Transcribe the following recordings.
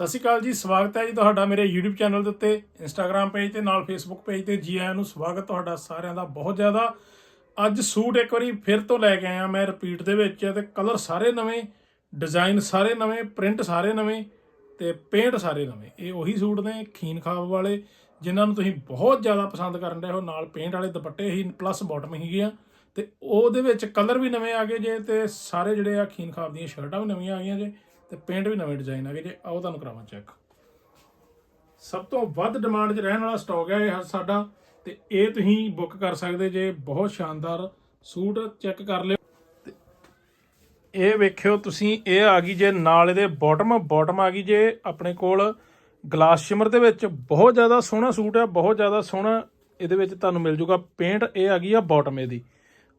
ਸਤਿ ਸ਼੍ਰੀ ਅਕਾਲ ਜੀ, ਸਵਾਗਤ ਹੈ ਜੀ ਤੁਹਾਡਾ ਮੇਰੇ YouTube ਚੈਨਲ ਦੇ ਉੱਤੇ, Instagram ਪੇਜ ਤੇ, ਨਾਲ Facebook ਪੇਜ ਤੇ। ਜੀ ਆਇਆਂ ਨੂੰ ਸਵਾਗਤ ਤੁਹਾਡਾ ਸਾਰਿਆਂ ਦਾ ਬਹੁਤ ਜ਼ਿਆਦਾ। ਅੱਜ ਸੂਟ ਇੱਕ ਵਾਰੀ ਫਿਰ ਤੋਂ ਲੈ ਕੇ ਆਇਆ ਮੈਂ ਰਿਪੀਟ ਦੇ ਵਿੱਚ। ਤੇ ਕਲਰ ਸਾਰੇ ਨਵੇਂ ਡਿਜ਼ਾਈਨ ਸਾਰੇ ਨਵੇਂ ਪ੍ਰਿੰਟ ਸਾਰੇ ਨਵੇਂ ਤੇ ਪੇਂਟ ਸਾਰੇ ਨਵੇਂ। ਇਹ ਉਹੀ ਸੂਟ ਨੇ, ਖੀਨ ਖਾਬ ਵਾਲੇ, ਜਿਨ੍ਹਾਂ ਨੂੰ ਤੁਸੀਂ ਬਹੁਤ ਜ਼ਿਆਦਾ ਪਸੰਦ ਕਰਨ ਰਹੇ ਹੋ। ਨਾਲ ਪੇਂਟ ਵਾਲੇ ਦੁਪੱਟੇ ਹੀ ਪਲੱਸ ਬਾਟਮ ਹੀ ਆ ਤੇ ਉਹਦੇ ਵਿੱਚ ਕਲਰ ਵੀ ਨਵੇਂ ਆ ਗਏ ਜੇ, ਤੇ ਸਾਰੇ ਜਿਹੜੇ ਆ ਖੀਨ ਖਾਬ ਦੀਆਂ ਸ਼ਰਟਾਂ ਵੀ ਨਵੀਆਂ ਆ ਗਈਆਂ ਜੇ। ਤੇ ਪੇਂਟ ਵੀ ਨਵੇਂ ਡਿਜ਼ਾਈਨ ਆ ਗਏ ਜੇ, ਆਓ ਤੁਹਾਨੂੰ ਕਰਾਵਾਂ ਚੈੱਕ ਸਭ ਤੋਂ ਵੱਧ ਡਿਮਾਂਡ 'ਚ ਰਹਿਣ ਵਾਲਾ ਸਟਾਕ ਹੈ ਇਹ ਸਾਡਾ, ਤੇ ਇਹ ਤੁਸੀਂ ਬੁੱਕ ਕਰ ਸਕਦੇ ਜੇ, ਬਹੁਤ ਸ਼ਾਨਦਾਰ ਸੂਟ ਚੈੱਕ ਕਰ ਲਿਓ। ਤੇ ਇਹ ਵੇਖਿਓ ਤੁਸੀਂ, ਇਹ ਆ ਗਈ ਜੇ, ਨਾਲ ਇਹਦੇ ਬਾਟਮ ਬਾਟਮ ਆ ਗਈ ਜੇ ਆਪਣੇ ਕੋਲ ਗਲਾਸ ਸ਼ਿਮਰ ਦੇ ਵਿੱਚ। ਬਹੁਤ ਜ਼ਿਆਦਾ ਸੋਹਣਾ ਸੂਟ ਹੈ ਬਹੁਤ ਜ਼ਿਆਦਾ ਸੋਹਣਾ ਇਹਦੇ ਵਿੱਚ ਤੁਹਾਨੂੰ ਮਿਲ ਜੂਗਾ। ਪੇਂਟ ਇਹ ਆ ਗਈ ਆ ਬਾਟਮ ਇਹਦੀ।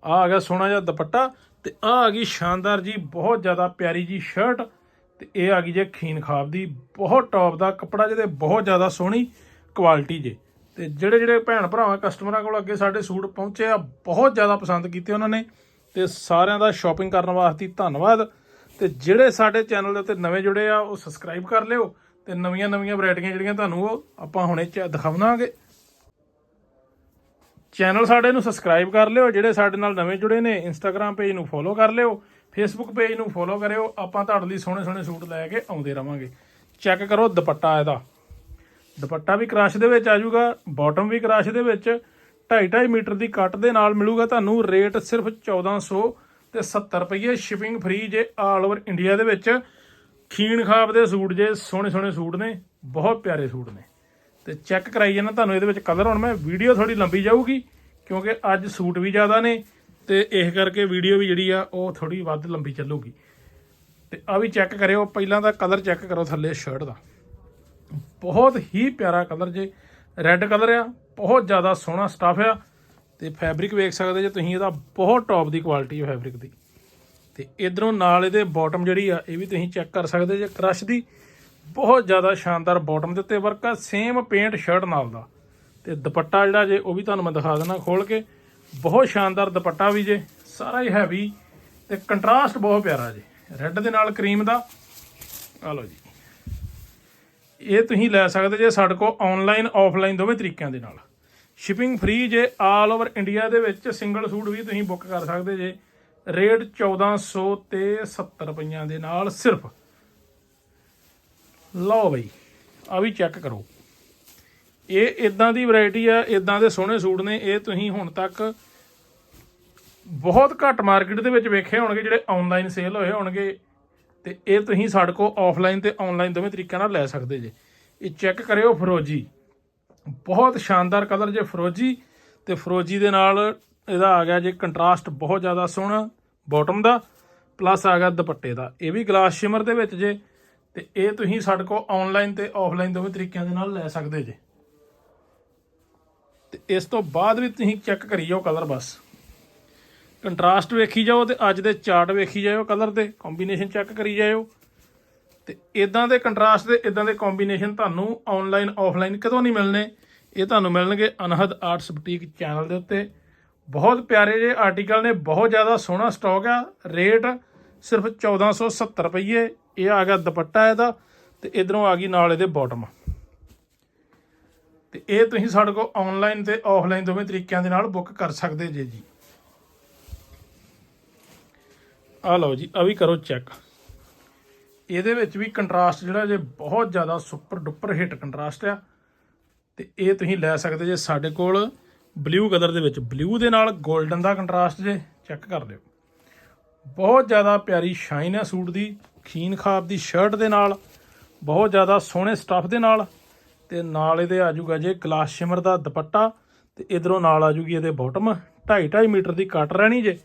ਆ ਆ ਗਿਆ ਸੋਹਣਾ ਜਿਹਾ ਦੁਪੱਟਾ, ਤੇ ਆ ਆ ਗਈ ਸ਼ਾਨਦਾਰ ਜੀ, ਬਹੁਤ ਜ਼ਿਆਦਾ ਪਿਆਰੀ ਜੀ ਸ਼ਰਟ ਤੇ ਇਹ ਆ ਗਈ ਜੇ ਖੀਨ ਖਾਬ ਦੀ। ਬਹੁਤ ਟੌਪ ਦਾ, ਕੱਪੜਾ ਜਿਹਦੇ ਬਹੁਤ ਜ਼ਿਆਦਾ ਸੋਹਣੀ ਕੁਆਲਿਟੀ ਜੇ। ਤੇ ਜਿਹੜੇ ਜਿਹੜੇ ਭੈਣ ਭਰਾਵਾਂ ਕਸਟਮਰਾਂ ਕੋਲ ਅੱਗੇ ਸਾਡੇ ਸੂਟ ਪਹੁੰਚੇ ਆ, ਬਹੁਤ ਜ਼ਿਆਦਾ ਪਸੰਦ ਕੀਤੇ ਉਹਨਾਂ ਨੇ। ਤੇ ਸਾਰਿਆਂ ਦਾ ਸ਼ਾਪਿੰਗ ਕਰਨ ਵਾਸਤੇ ਧੰਨਵਾਦ। ਤੇ ਜਿਹੜੇ ਸਾਡੇ ਚੈਨਲ ਦੇ ਉੱਤੇ ਨਵੇਂ ਜੁੜੇ ਆ, ਉਹ ਸਬਸਕ੍ਰਾਈਬ ਕਰ ਲਿਓ। ਤੇ ਨਵੀਆਂ ਨਵੀਆਂ ਵੈਰਾਈਟੀਆਂ ਜਿਹੜੀਆਂ ਤੁਹਾਨੂੰ ਉਹ ਆਪਾਂ ਹੁਣੇ ਚ ਦਿਖਾਵਾਂਗੇ ਚੈਨਲ ਸਾਡੇ ਨੂੰ ਸਬਸਕ੍ਰਾਈਬ ਕਰ ਲਿਓ। ਜਿਹੜੇ ਸਾਡੇ ਨਾਲ ਨਵੇਂ ਜੁੜੇ ਨੇ ਇੰਸਟਾਗ੍ਰam ਪੇਜ ਨੂੰ ਫੋਲੋ ਕਰ ਲਿਓ। ਫੇਸਬੁੱਕ ਪੇਜ ਨੂੰ ਫੋਲੋ ਕਰਿਓ, ਆਪਾਂ ਤੁਹਾਡੇ ਲਈ ਸੋਹਣੇ ਸੋਹਣੇ ਸੂਟ ਲੈ ਕੇ ਆਉਂਦੇ ਰਵਾਂਗੇ। ਚੈੱਕ ਕਰੋ ਦੁਪੱਟਾ ਇਹਦਾ। ਦੁਪੱਟਾ ਵੀ ਕ੍ਰਸ਼ ਦੇ ਵਿੱਚ ਆ ਜਾਊਗਾ ਬਾਟਮ ਵੀ ਕ੍ਰਸ਼ ਦੇ ਵਿੱਚ। 2.5 ਮੀਟਰ ਦੀ ਕੱਟ ਦੇ ਨਾਲ ਮਿਲੂਗਾ ਤੁਹਾਨੂੰ ਰੇਟ ਸਿਰਫ 1400 ਤੇ 70 ਰੁਪਏ ਸ਼ਿਪਿੰਗ ਫ੍ਰੀ ਜੇ ਆਲ ਓਵਰ ਇੰਡੀਆ ਦੇ ਵਿੱਚ। ਖੀਣ ਖਾਬ ਦੇ ਸੂਟ ਜੇ, ਸੋਹਣੇ ਸੋਹਣੇ ਸੂਟ ਨੇ, ਬਹੁਤ ਪਿਆਰੇ ਸੂਟ ਨੇ। ਤੇ ਚੈੱਕ ਕਰਾਈ ਜਾਣਾ ਤੁਹਾਨੂੰ ਇਹਦੇ ਵਿੱਚ ਕਲਰ ਹੁਣ ਮੈਂ ਵੀਡੀਓ ਥੋੜੀ ਲੰਬੀ ਜਾਊਗੀ, ਕਿਉਂਕਿ ਅੱਜ ਸੂਟ ਵੀ ਜ਼ਿਆਦਾ ਨੇ। ਤੇ ਇਸ ਕਰਕੇ ਵੀਡੀਓ ਵੀ ਜਿਹੜੀ ਆ ਉਹ ਥੋੜੀ ਵੱਧ ਲੰਬੀ ਚੱਲੂਗੀ। ਤੇ ਆ ਵੀ ਚੈੱਕ ਕਰਿਓ, ਪਹਿਲਾਂ ਦਾ ਕਲਰ ਚੈੱਕ ਕਰੋ ਥੱਲੇ ਸ਼ਰਟ ਦਾ। ਬਹੁਤ ਹੀ ਪਿਆਰਾ ਕਲਰ ਜੇ। ਰੈੱਡ ਕਲਰ ਆ, ਬਹੁਤ ਜ਼ਿਆਦਾ ਸੋਹਣਾ ਸਟਫ ਆ। ਤੇ ਫੈਬਰਿਕ ਵੇਖ ਸਕਦੇ ਜੇ ਤੁਸੀਂ, ਇਹਦਾ ਬਹੁਤ ਟੌਪ ਦੀ ਕੁਆਲਿਟੀ ਹੈ ਫੈਬਰਿਕ ਦੀ। ਤੇ ਇਧਰੋਂ ਨਾਲ ਇਹਦੇ ਬਾਟਮ ਜਿਹੜੀ ਆ, ਇਹ ਵੀ ਤੁਸੀਂ ਚੈੱਕ ਕਰ ਸਕਦੇ ਜੇ ਕ੍ਰਸ਼ ਦੀ। ਬਹੁਤ ਜ਼ਿਆਦਾ ਸ਼ਾਨਦਾਰ ਬਾਟਮ ਦੇ ਉੱਤੇ ਵਰਕ ਆ ਸੇਮ ਪੇਂਟ ਸ਼ਰਟ ਨਾਲ ਦਾ। ਤੇ ਦੁਪੱਟਾ ਜਿਹੜਾ ਜੇ, ਉਹ ਵੀ ਤੁਹਾਨੂੰ ਮੈਂ ਦਿਖਾ ਦਿੰਦਾ ਖੋਲ ਕੇ। ਬਹੁਤ ਸ਼ਾਨਦਾਰ ਦੁਪੱਟਾ ਵੀ ਜੇ, ਸਾਰਾ ਹੀ ਹੈਵੀ ਤੇ ਕੰਟਰਾਸਟ ਬਹੁਤ ਪਿਆਰਾ ਜੇ। ਰੈੱਡ ਦੇ ਨਾਲ ਕਰੀਮ ਦਾ। ਆ ਲਓ ਜੀ। ਇਹ ਤੁਸੀਂ ਲੈ ਸਕਦੇ ਜੇ ਸਾਡੇ ਕੋਲ ਆਨਲਾਈਨ ਆਫਲਾਈਨ ਦੋਵੇਂ ਤਰੀਕਿਆਂ ਦੇ ਨਾਲ। ਸ਼ਿਪਿੰਗ ਫ੍ਰੀ ਜੇ ਆਲ ਓਵਰ ਇੰਡੀਆ ਦੇ ਵਿੱਚ ਸਿੰਗਲ ਸੂਟ ਵੀ ਤੁਸੀਂ ਬੁੱਕ ਕਰ ਸਕਦੇ ਜੇ। ਰੇਟ 1400 ਤੇ 70 ਰੁਪਈਆਂ ਦੇ ਨਾਲ ਸਿਰਫ। ਲਓ ਬਈ ਆ ਵੀ ਚੈੱਕ ਕਰੋ। ਇਹ ਇਦਾਂ ਦੀ ਵੈਰਾਈਟੀ ਆ ਇਦਾਂ ਦੇ ਸੋਹਣੇ ਸੂਟ ਨੇ, ਇਹ ਤੁਸੀਂ ਹੁਣ ਤੱਕ ਬਹੁਤ ਘੱਟ ਮਾਰਕੀਟ ਦੇ ਵਿੱਚ ਵੇਖੇ ਹੋਣਗੇ, ਜਿਹੜੇ ਆਨਲਾਈਨ ਸੇਲ ਹੋਏ ਹੋਣਗੇ। ਤੇ ਇਹ ਤੁਸੀਂ ਸਾਡੇ ਕੋਲ ਆਫਲਾਈਨ ਤੇ ਆਨਲਾਈਨ ਦੋਵੇਂ ਤਰੀਕਿਆਂ ਨਾਲ ਲੈ ਸਕਦੇ ਜੇ। ਇਹ ਚੈੱਕ ਕਰਿਓ ਫਰੋਜੀ ਬਹੁਤ ਸ਼ਾਨਦਾਰ ਕਲਰ ਜੇ ਫਰੋਜੀ ਤੇ ਫਰੋਜੀ ਦੇ ਨਾਲ ਇਹਦਾ ਆ ਗਿਆ ਜੇ ਕੰਟਰਾਸਟ ਬਹੁਤ ਜ਼ਿਆਦਾ ਸੋਹਣਾ ਬਾਟਮ ਦਾ ਪਲੱਸ ਆ ਗਿਆ ਦੁਪੱਟੇ ਦਾ। ਇਹ ਵੀ ਗਲਾਸ ਸ਼ਿਮਰ ਦੇ ਵਿੱਚ ਜੇ। ਤੇ ਇਹ ਤੁਸੀਂ ਸਾਡੇ ਕੋਲ ਆਨਲਾਈਨ ਤੇ ਆਫਲਾਈਨ ਦੋਵੇਂ ਤਰੀਕਿਆਂ ਦੇ ਨਾਲ ਲੈ ਸਕਦੇ ਜੇ। ਤੇ ਇਸ ਤੋਂ ਬਾਅਦ ਵੀ ਤੁਸੀਂ ਚੈੱਕ ਕਰੀ ਜਾਓ ਕਲਰ ਬਸ। ਕੰਟਰਾਸਟ ਵੇਖੀ ਜਾਓ ਤੇ ਅੱਜ ਦੇ ਚਾਰਟ ਵੇਖੀ ਜਾਓ ਕਲਰ ਦੇ ਕੰਬੀਨੇਸ਼ਨ ਚੈੱਕ ਕਰੀ ਜਾਓ ਤੇ ਇਦਾਂ ਦੇ ਕੰਟਰਾਸਟ ਦੇ ਇਦਾਂ ਦੇ ਕੰਬੀਨੇਸ਼ਨ ਤੁਹਾਨੂੰ ਆਨਲਾਈਨ ਆਫਲਾਈਨ ਕਦੋਂ ਨਹੀਂ ਮਿਲਣੇ? ਇਹ ਤੁਹਾਨੂੰ ਮਿਲਣਗੇ ਅਨਹਦ ਆਰਟਸ ਬੁਟੀਕ ਚੈਨਲ ਦੇ ਉੱਤੇ। ਬਹੁਤ ਪਿਆਰੇ ਜੇ ਆਰਟੀਕਲ ਨੇ, ਬਹੁਤ ਜ਼ਿਆਦਾ ਸੋਹਣਾ ਸਟਾਕ ਆ। ਰੇਟ ਸਿਰਫ 1470 ਰੁਪਏ ਇਹ ਆ ਗਿਆ ਦੁਪੱਟਾ ਇਹਦਾ ਤੇ ਇਧਰੋਂ ਆ ਗਈ ਨਾਲ ਇਹਦੇ ਬਾਟਮ ਤੇ ਇਹ ਤੁਸੀਂ ਸਾਡੇ ਕੋਲ ਆਨਲਾਈਨ ਤੇ ਆਫਲਾਈਨ ਦੋਵੇਂ ਤਰੀਕਿਆਂ ਦੇ ਨਾਲ ਬੁੱਕ ਕਰ ਸਕਦੇ ਜੇ ਜੀ। ਆ ਲਓ ਜੀ ਆ ਵੀ ਕਰੋ ਚੈੱਕ ਇਹਦੇ ਵਿੱਚ ਵੀ ਕੰਟਰਾਸਟ ਜਿਹੜਾ ਜੇ ਬਹੁਤ ਜ਼ਿਆਦਾ ਸੁਪਰ ਡੁਪਰ ਹਿੱਟ ਕੰਟਰਾਸਟ ਆ। ਤੇ ਇਹ ਤੁਸੀਂ ਲੈ ਸਕਦੇ ਜੇ ਸਾਡੇ ਕੋਲ ਬਲੂ ਕਲਰ ਦੇ ਵਿੱਚ। ਬਲੂ ਦੇ ਨਾਲ 골ਡਨ ਦਾ ਕੰਟਰਾਸਟ ਜੇ ਚੈੱਕ ਕਰ ਲਿਓ। ਬਹੁਤ ਜ਼ਿਆਦਾ ਪਿਆਰੀ ਸ਼ਾਈਨ ਹੈ ਸੂਟ ਦੀ, ਖੀਨ ਖਾਬ ਦੀ ਸ਼ਰਟ ਦੇ ਨਾਲ, ਬਹੁਤ ਜ਼ਿਆਦਾ ਸੋਹਣੇ ਸਟੱਫ ਦੇ ਨਾਲ। ਤੇ ਨਾਲ ਇਹਦੇ ਆ ਜਾਊਗਾ ਜੇ ਗਲਾਸ ਸ਼ਿਮਰ ਦਾ ਦੁਪੱਟਾ, ਤੇ ਇਧਰੋਂ ਨਾਲ ਆ ਜੂਗੀ ਇਹਦੇ ਬਾਟਮ 2.5 ਮੀਟਰ ਦੀ ਕੱਟ ਰਹਿਣੀ ਜੇ।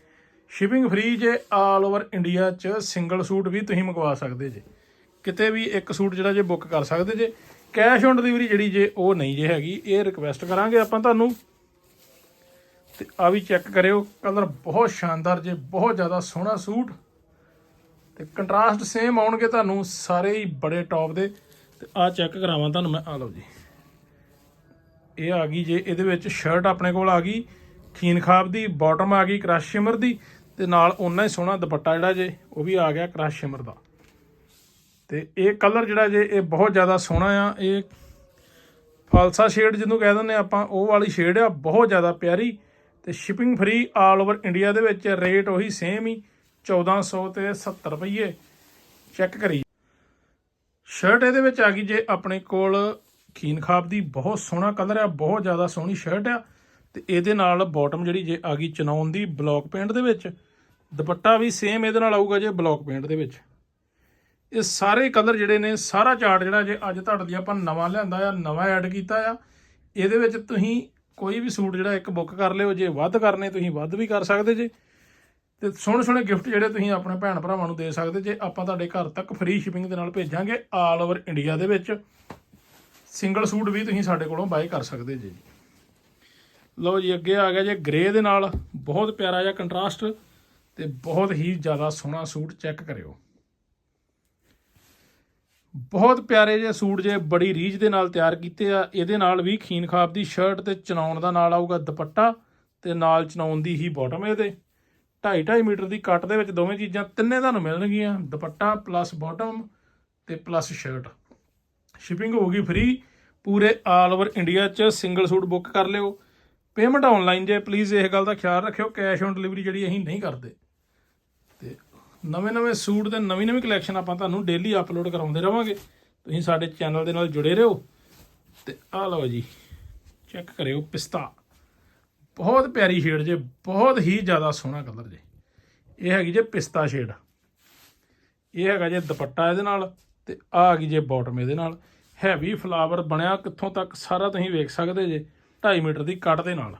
ਸ਼ਿਪਿੰਗ ਫ੍ਰੀ ਜੇ ਆਲ ਓਵਰ ਇੰਡੀਆ ਚ ਸਿੰਗਲ ਸੂਟ ਵੀ ਤੁਸੀਂ ਮੰਗਵਾ ਸਕਦੇ ਜੇ। ਕਿਤੇ ਵੀ ਇੱਕ ਸੂਟ ਜਿਹੜਾ ਜੇ ਬੁੱਕ ਕਰ ਸਕਦੇ ਜੇ। ਕੈਸ਼ ਔਨ ਡਿਲੀਵਰੀ ਜਿਹੜੀ ਜੇ ਉਹ ਨਹੀਂ ਜੇ ਹੈਗੀ, ਇਹ ਰਿਕਵੈਸਟ ਕਰਾਂਗੇ ਆਪਾਂ ਤੁਹਾਨੂੰ। ਤੇ ਆ ਵੀ ਚੈੱਕ ਕਰਿਓ ਕਲਰ ਬਹੁਤ ਸ਼ਾਨਦਾਰ ਜੇ, ਬਹੁਤ ਜ਼ਿਆਦਾ ਸੋਹਣਾ ਸੂਟ ਤੇ ਕੰਟਰਾਸਟ ਸੇਮ ਆਉਣਗੇ ਤੁਹਾਨੂੰ ਸਾਰੇ ਹੀ ਬੜੇ ਟੌਪ ਦੇ। ਤੇ ਆ ਚੈੱਕ ਕਰਾਵਾਂ ਤੁਹਾਨੂੰ ਮੈਂ। ਆ ਲਓ ਜੀ। ਇਹ ਆ ਗਈ ਜੇ ਇਹਦੇ ਵਿੱਚ ਸ਼ਰਟ ਆਪਣੇ ਕੋਲ ਆ ਗਈ, ਖੀਨ ਖਾਬ ਦੀ ਬਾਟਮ ਆ ਗਈ ਕ੍ਰਸ਼ ਸ਼ਿਮਰ ਦੀ ਤੇ ਨਾਲ ਉਹਨਾਂ ਹੀ ਸੋਹਣਾ ਦੁਪੱਟਾ ਜਿਹੜਾ ਜੇ, ਉਹ ਵੀ ਆ ਗਿਆ ਕ੍ਰਸ਼ ਸ਼ਿਮਰ ਦਾ। ਤੇ ਇਹ ਕਲਰ ਜਿਹੜਾ ਜੇ, ਇਹ ਬਹੁਤ ਜ਼ਿਆਦਾ ਸੋਹਣਾ ਆ। ਇਹ ਫਾਲਸਾ ਸ਼ੇਡ ਜਿਹਨੂੰ ਕਹਿ ਦਿੰਦੇ ਆਪਾਂ, ਉਹ ਵਾਲੀ ਸ਼ੇਡ ਆ, ਬਹੁਤ ਜ਼ਿਆਦਾ ਪਿਆਰੀ ਤੇ shipping free all over India ਦੇ ਵਿੱਚ ਰੇਟ ਉਹੀ ਸੇਮ ਹੀ 1400 ਤੇ 70 ਰੁਪਏ ਚੈੱਕ ਕਰੀ ਸ਼ਰਟ ਇਹਦੇ ਵਿੱਚ ਆ ਗਈ ਜੇ ਆਪਣੇ ਕੋਲ ਖੀਨ ਖਾਬ ਦੀ, ਬਹੁਤ ਸੋਹਣਾ ਕਲਰ ਆ, ਬਹੁਤ ਜ਼ਿਆਦਾ ਸੋਹਣੀ ਸ਼ਰਟ ਆ। ਤੇ ਇਹਦੇ ਨਾਲ ਬਾਟਮ ਜਿਹੜੀ ਜੇ ਆ ਗਈ ਚਨੌਨ ਦੀ ਬਲੌਕ ਪੇਂਟ ਦੇ ਵਿੱਚ, ਦੁਪੱਟਾ ਵੀ ਸੇਮ ਇਹਦੇ ਨਾਲ ਆਊਗਾ ਜੇ ਬਲੌਕ ਪੇਂਟ ਦੇ ਵਿੱਚ। ਇਹ ਸਾਰੇ ਕਲਰ ਜਿਹੜੇ ਨੇ, ਸਾਰਾ ਚਾਰਟ ਜਿਹੜਾ ਜੇ ਅੱਜ ਤੁਹਾਡੇ ਲਈ ਆਪਾਂ ਨਵਾਂ ਲਿਆਂਦਾ ਆ, ਨਵਾਂ ਐਡ ਕੀਤਾ ਆ, ਇਹਦੇ ਵਿੱਚ ਤੁਸੀਂ ਕੋਈ ਵੀ ਸੂਟ ਜਿਹੜਾ ਇੱਕ ਬੁੱਕ ਕਰ ਲਿਓ, ਜੇ ਵੱਧ ਕਰਨੇ ਤੁਸੀਂ ਵੱਧ ਵੀ ਕਰ ਸਕਦੇ ਜੇ। ਤੇ ਸੋਹਣੇ ਸੋਹਣੇ ਗਿਫਟ ਜਿਹੜੇ ਤੁਸੀਂ ਆਪਣੇ ਭੈਣ ਭਰਾਵਾਂ ਨੂੰ ਦੇ ਸਕਦੇ, ਜੇ ਆਪਾਂ ਤੁਹਾਡੇ ਘਰ ਤੱਕ ਫ੍ਰੀ ਸ਼ਿਪਿੰਗ ਦੇ ਨਾਲ ਭੇਜਾਂਗੇ ਆਲ ਓਵਰ ਇੰਡੀਆ ਦੇ ਵਿੱਚ ਸਿੰਗਲ ਸੂਟ ਵੀ ਤੁਸੀਂ ਸਾਡੇ ਕੋਲੋਂ ਬਾਏ ਕਰ ਸਕਦੇ ਜੇ ਲਓ ਜੀ, ਅੱਗੇ ਆ ਗਿਆ ਜੇ ਗ੍ਰੇ ਦੇ ਨਾਲ, ਬਹੁਤ ਪਿਆਰਾ ਜਿਹਾ ਕੰਟਰਾਸਟ ਤੇ ਬਹੁਤ ਹੀ ਜ਼ਿਆਦਾ ਸੋਹਣਾ ਸੂਟ ਚੈੱਕ ਕਰਿਓ। ਬਹੁਤ ਪਿਆਰੇ ਜਿਹੇ ਸੂਟ ਜੇ ਬੜੀ ਰੀਝ ਦੇ ਨਾਲ ਤਿਆਰ ਕੀਤੇ ਆ, ਇਹਦੇ ਨਾਲ ਵੀ ਖੀਨ ਖਾਬ ਦੀ ਸ਼ਰਟ ਤੇ ਚਨਾਉਣ ਦਾ ਨਾਲ ਆਊਗਾ ਦੁਪੱਟਾ ਤੇ ਨਾਲ ਚਨਾਉਣ ਦੀ ਹੀ ਬਾਟਮ ਇਹਦੇ। 2.5 2.5 ਮੀਟਰ ਦੀ ਕੱਟ ਦੇ ਵਿੱਚ ਦੋਵੇਂ ਚੀਜ਼ਾਂ ਤਿੰਨੇ ਤੁਹਾਨੂੰ ਮਿਲਣਗੀਆਂ, ਦੁਪੱਟਾ ਪਲੱਸ ਬਾਟਮ ਤੇ ਪਲੱਸ ਸ਼ਰਟ ਸ਼ਿਪਿੰਗ ਹੋਊਗੀ ਫ੍ਰੀ ਪੂਰੇ ਆਲ ਓਵਰ ਇੰਡੀਆ 'ਚ ਸਿੰਗਲ ਸੂਟ ਬੁੱਕ ਕਰ ਲਿਓ। ਪੇਮੈਂਟ ਆਨਲਾਈਨ ਜੇ ਪਲੀਜ਼ ਇਹ ਗੱਲ ਦਾ ਖਿਆਲ ਰੱਖਿਓ ਕੈਸ਼ ਔਨ ਡਿਲੀਵਰੀ ਜਿਹੜੀ ਅਸੀਂ ਨਹੀਂ ਕਰਦੇ। ਤੇ ਨਵੇਂ ਨਵੇਂ ਸੂਟ ਤੇ ਨਵੀਂ ਨਵੀਂ ਕਲੈਕਸ਼ਨ ਆਪਾਂ ਤੁਹਾਨੂੰ ਡੇਲੀ ਅਪਲੋਡ ਕਰਾਉਂਦੇ ਰਵਾਂਗੇ। ਤੁਸੀਂ ਸਾਡੇ ਚੈਨਲ ਦੇ ਨਾਲ ਜੁੜੇ ਰਹੋ। ਤੇ ਆ ਲਓ ਜੀ ਚੈੱਕ ਕਰਿਓ ਪਿਸਤਾ। ਬਹੁਤ ਪਿਆਰੀ ਸ਼ੇਡ ਜੇ, ਬਹੁਤ ਹੀ ਜ਼ਿਆਦਾ ਸੋਹਣਾ ਕਲਰ ਜੇ। ਇਹ ਹੈਗੀ ਜੇ ਪਿਸਤਾ ਸ਼ੇਡ। ਇਹ ਹੈਗਾ ਜੇ ਦੁਪੱਟਾ ਇਹਦੇ ਨਾਲ ਤੇ ਆਹ ਆ ਗਈ ਜੇ ਬਾਟਮ ਇਹਦੇ ਨਾਲ। ਹੈਵੀ ਫਲਾਵਰ ਬਣਿਆ ਕਿੱਥੋਂ ਤੱਕ ਸਾਰਾ ਤੁਸੀਂ ਵੇਖ ਸਕਦੇ ਜੇ 2.5 ਮੀਟਰ ਦੀ ਕੱਟ ਦੇ ਨਾਲ।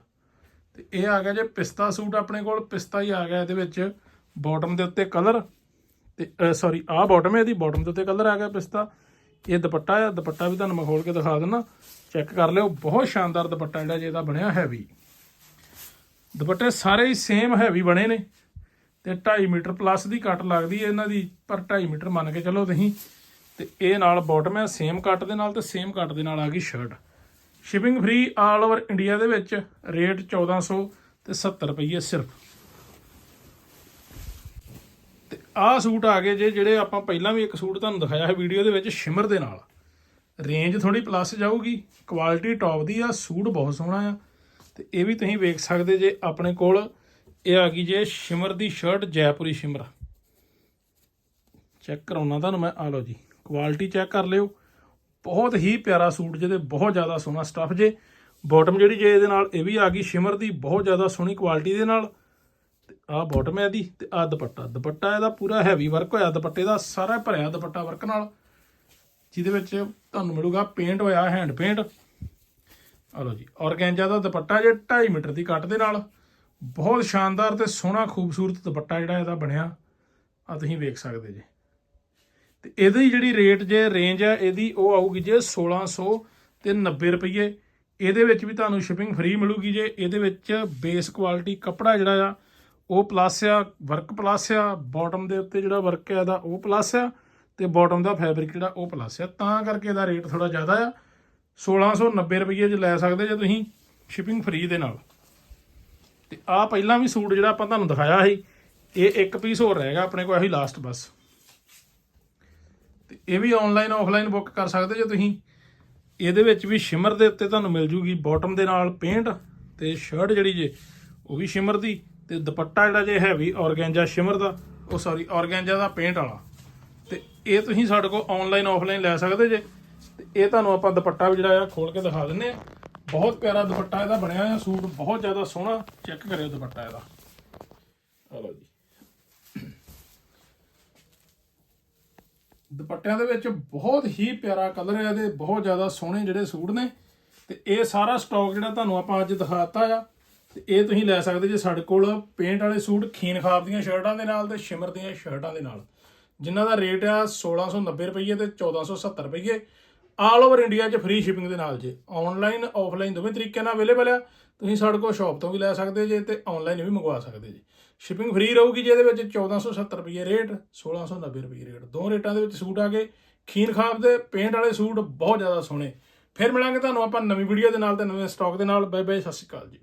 ਤੇ ਇਹ ਆ ਗਿਆ ਜੇ ਪਿਸਤਾ ਸੂਟ ਆਪਣੇ ਕੋਲ, ਪਿਸਤਾ ਹੀ ਆ ਗਿਆ ਇਹਦੇ ਵਿੱਚ ਬਾਟਮ ਦੇ ਉੱਤੇ ਕਲਰ। ਤੇ ਸੌਰੀ ਆਹ ਬਾਟਮ ਹੈ ਇਹਦੀ, ਬਾਟਮ ਦੇ ਉੱਤੇ ਕਲਰ ਆ ਗਿਆ ਪਿਸਤਾ। ਇਹ ਦੁਪੱਟਾ ਆ, ਦੁਪੱਟਾ ਵੀ ਤੁਹਾਨੂੰ ਮੈਂ ਖੋਲ ਕੇ ਦਿਖਾ ਦਿੰਦਾ ਚੈੱਕ ਕਰ ਲਿਓ, ਬਹੁਤ ਸ਼ਾਨਦਾਰ ਦੁਪੱਟਾ ਜਿਹੜਾ ਜੇ ਇਹਦਾ ਬਣਿਆ ਹੈਵੀ ਦੁਪੱਟੇ ਸਾਰੇ ਹੀ ਸੇਮ ਹੈਵੀ ਬਣੇ ਨੇ ਤੇ 2.5 ਮੀਟਰ ਪਲੱਸ ਦੀ ਕੱਟ ਲੱਗਦੀ ਹੈ ਇਹਨਾਂ ਦੀ, ਪਰ 2.5 ਮੀਟਰ ਮੰਨ ਕੇ ਚੱਲੋ ਤੁਸੀਂ। ਤੇ ਇਹ ਨਾਲ ਬਾਟਮ ਹੈ ਸੇਮ ਕੱਟ ਦੇ ਨਾਲ ਤੇ ਸੇਮ ਕੱਟ ਦੇ ਨਾਲ ਆ ਗਈ shirt shipping free all over India ਦੇ ਵਿੱਚ ਰੇਟ 1400 ਤੇ 70 ਰੁਪਏ ਸਿਰਫ। ਤੇ ਆਹ ਸੂਟ ਆ ਗਏ ਜੇ ਜਿਹੜੇ ਆਪਾਂ ਪਹਿਲਾਂ ਵੀ ਇੱਕ ਸੂਟ ਤੁਹਾਨੂੰ ਦਿਖਾਇਆ ਹੈ ਵੀਡੀਓ ਦੇ ਵਿੱਚ ਸ਼ਿਮਰ ਦੇ ਨਾਲ। ਰੇਂਜ ਥੋੜੀ ਪਲੱਸ ਜਾਊਗੀ ਕੁਆਲਿਟੀ ਟੌਪ ਦੀ ਆ, ਸੂਟ ਬਹੁਤ ਸੋਹਣਾ ਆ। ਤੇ ਇਹ ਵੀ ਤੁਸੀਂ ਵੇਖ ਸਕਦੇ ਜੇ ਆਪਣੇ ਕੋਲ, ਇਹ ਆ ਗਈ ਜੇ ਸ਼ਿਮਰ ਦੀ ਸ਼ਰਟ ਜੈਪੁਰੀ ਸ਼ਿਮਰ। ਚੈੱਕ ਕਰਾਉਣਾ ਤੁਹਾਨੂੰ ਮੈਂ ਆ ਲਓ ਜੀ ਕੁਆਲਿਟੀ ਚੈੱਕ ਕਰ ਲਿਓ। ਬਹੁਤ ਹੀ ਪਿਆਰਾ ਸੂਟ ਜਿਹਦੇ ਬਹੁਤ ਜ਼ਿਆਦਾ ਸੋਹਣਾ ਸਟੱਫ ਜੇ। ਬਾਟਮ ਜਿਹੜੀ ਜੇ ਇਹਦੇ ਨਾਲ, ਇਹ ਵੀ ਆ ਗਈ ਸ਼ਿਮਰ ਦੀ, ਬਹੁਤ ਜ਼ਿਆਦਾ ਸੋਹਣੀ ਕੁਆਲਿਟੀ ਦੇ ਨਾਲ। ਤੇ ਆਹ ਬਾਟਮ ਹੈ ਇਹਦੀ, ਤੇ ਆਹ ਦੁਪੱਟਾ। ਦੁਪੱਟਾ ਇਹਦਾ ਪੂਰਾ ਹੈਵੀ ਵਰਕ ਹੋਇਆ, ਦੁਪੱਟੇ ਦਾ ਸਾਰਾ ਭਰਿਆ ਦੁਪੱਟਾ ਵਰਕ ਨਾਲ। ਜਿਹਦੇ ਵਿੱਚ ਤੁਹਾਨੂੰ ਮਿਲੂਗਾ ਪੇਂਟ ਹੋਇਆ ਹੈਂਡ ਪੇਂਟ ਆ ਲਓ ਜੀ, ਔਰਗੈਂਜਾ ਦਾ ਦੁਪੱਟਾ ਜੇ 2.5 ਮੀਟਰ ਦੀ ਕੱਟ ਦੇ ਨਾਲ। ਬਹੁਤ ਸ਼ਾਨਦਾਰ ਤੇ ਸੋਹਣਾ ਖੂਬਸੂਰਤ ਦੁਪੱਟਾ ਜਿਹੜਾ ਇਹਦਾ ਬਣਿਆ। ਆ ਤੁਸੀਂ ਵੇਖ ਸਕਦੇ ਜੇ। ਤੇ ਇਹਦੀ ਜਿਹੜੀ ਰੇਟ ਜੇ ਰੇਂਜ ਹੈ ਇਹਦੀ ਉਹ ਆਊਗੀ ਜੇ 1600 ਤੇ 90 ਰੁਪਏ ਇਹਦੇ ਵਿੱਚ ਵੀ ਤੁਹਾਨੂੰ ਸ਼ਿਪਿੰਗ ਫ੍ਰੀ ਮਿਲੂਗੀ ਜੇ। ਇਹਦੇ ਵਿੱਚ ਬੇਸ ਕੁਆਲਿਟੀ ਕੱਪੜਾ ਜਿਹੜਾ ਆ, ਉਹ ਪਲੱਸ ਆ ਵਰਕ ਪਲੱਸ ਆ ਬਾਟਮ ਦੇ ਉੱਤੇ ਜਿਹੜਾ ਵਰਕ ਹੈ ਇਹਦਾ ਉਹ ਪਲੱਸ ਆ ਤੇ ਬਾਟਮ ਦਾ ਫੈਬਰਿਕ ਜਿਹੜਾ ਉਹ ਪਲੱਸ ਆ। ਤਾਂ ਕਰਕੇ ਇਹਦਾ ਰੇਟ ਥੋੜਾ ਜ਼ਿਆਦਾ ਆ। 1690 ਰੁਪਏ 'ਚ ਲੈ ਸਕਦੇ ਜੇ ਤੁਸੀਂ ਸ਼ਿਪਿੰਗ ਫ੍ਰੀ ਦੇ ਨਾਲ। ਤੇ ਆ ਪਹਿਲਾਂ ਵੀ ਸੂਟ ਜਿਹੜਾ ਆਪਾਂ ਤੁਹਾਨੂੰ ਦਿਖਾਇਆ ਸੀ, ਇਹ ਇੱਕ ਪੀਸ ਹੋਰ ਰਹੇਗਾ ਆਪਣੇ ਕੋਲ ਇਹੀ ਲਾਸਟ ਬਸ। ਤੇ ਇਹ ਵੀ ਆਨਲਾਈਨ ਆਫਲਾਈਨ ਬੁੱਕ ਕਰ ਸਕਦੇ ਜੇ ਤੁਸੀਂ। ਇਹਦੇ ਵਿੱਚ ਵੀ ਸ਼ਿਮਰ ਦੇ ਉੱਤੇ ਤੁਹਾਨੂੰ ਮਿਲ ਜੂਗੀ ਬਾਟਮ ਦੇ ਨਾਲ ਪੇਂਟ ਤੇ ਸ਼ਰਟ ਜਿਹੜੀ ਜੇ, ਉਹ ਵੀ ਸ਼ਿਮਰ ਦੀ ਤੇ ਦੁਪੱਟਾ ਜਿਹੜਾ ਜੇ ਹੈਵੀ ਔਰਗੈਂਜਾ ਸ਼ਿਮਰ ਦਾ, ਉਹ ਸੌਰੀ ਔਰਗੈਂਜਾ ਦਾ ਪੇਂਟ ਵਾਲਾ। ਤੇ ਇਹ ਤੁਸੀਂ ਸਾਡੇ ਕੋਲ ਆਨਲਾਈਨ ਆਫਲਾਈਨ ਲੈ ਸਕਦੇ ਜੇ। ਤੇ ਇਹ ਤੁਹਾਨੂੰ ਆਪਾਂ ਦੁਪੱਟਾ ਵੀ ਜਿਹੜਾ ਆ ਖੋਲ ਕੇ ਦਿਖਾ ਦਿੰਨੇ ਆ ਬਹੁਤ ਪਿਆਰਾ ਦੁਪੱਟਾ ਇਹਦਾ ਬਣਿਆ ਆ ਸੂਟ ਬਹੁਤ ਜ਼ਿਆਦਾ ਸੋਹਣਾ। ਚੈੱਕ ਕਰਿਓ ਦੁਪੱਟਾ ਇਹਦਾ। ਆ ਲਓ ਜੀ। ਦੁਪੱਟਿਆਂ ਦੇ ਵਿੱਚ ਬਹੁਤ ਹੀ ਪਿਆਰਾ ਕਲਰ ਹੈ ਇਹਦੇ ਬਹੁਤ ਜ਼ਿਆਦਾ ਸੋਹਣੇ ਜਿਹੜੇ ਸੂਟ ਨੇ। ਤੇ ਇਹ ਸਾਰਾ ਸਟਾਕ ਜਿਹੜਾ ਤੁਹਾਨੂੰ ਆਪਾਂ ਅੱਜ ਦਿਖਾਤਾ ਆ। ਤੇ ਇਹ ਤੁਸੀਂ ਲੈ ਸਕਦੇ ਜੇ ਸਾਡੇ ਕੋਲ ਪੇਂਟ ਵਾਲੇ ਸੂਟ, ਖੀਨ ਖਾਬ ਦੀਆਂ ਸ਼ਰਟਾਂ ਦੇ ਨਾਲ ਤੇ ਸ਼ਿਮਰ ਦੀਆਂ ਸ਼ਰਟਾਂ ਦੇ ਨਾਲ। ਜਿਨ੍ਹਾਂ ਦਾ ਰੇਟ ਆ 1690 ਰੁਪਏ ਤੇ 1470 ਰੁਪਏ ਆਲ ਓਵਰ ਇੰਡੀਆ 'ਚ ਫ੍ਰੀ ਸ਼ਿਪਿੰਗ ਦੇ ਨਾਲ ਜੇ। ਆਨਲਾਈਨ ਆਫਲਾਈਨ ਦੋਵੇਂ ਤਰੀਕਿਆਂ ਨਾਲ ਅਵੇਲੇਬਲ ਆ। ਤੁਸੀਂ ਸਾਡੇ ਕੋਲ ਸ਼ਾਪ ਤੋਂ ਵੀ ਲੈ ਸਕਦੇ ਜੇ ਤੇ ਆਨਲਾਈਨ ਵੀ ਮੰਗਵਾ ਸਕਦੇ ਜੇ। ਸ਼ਿਪਿੰਗ ਫ੍ਰੀ ਰਹੂਗੀ ਜਿਹਦੇ ਵਿੱਚ 1470 ਰੁਪਏ ਰੇਟ 1690 ਰੁਪਏ ਰੇਟ। ਦੋ ਰੇਟਾਂ ਦੇ ਵਿੱਚ ਸੂਟ ਆ ਗਏ। ਖੀਨ ਖਾਬ ਦੇ ਪੇਂਟ ਵਾਲੇ ਸੂਟ ਬਹੁਤ ਜ਼ਿਆਦਾ ਸੋਹਣੇ। ਫਿਰ ਮਿਲਾਂਗੇ ਤੁਹਾਨੂੰ ਆਪਾਂ ਨਵੀਂ ਵੀਡੀਓ ਦੇ ਨਾਲ ਤੇ ਨਵੇਂ ਸਟਾਕ ਦੇ ਨਾਲ। ਬਾਏ ਬਾਏ ਸਤਿ ਸ਼੍ਰੀ ਅਕਾਲ ਜੀ।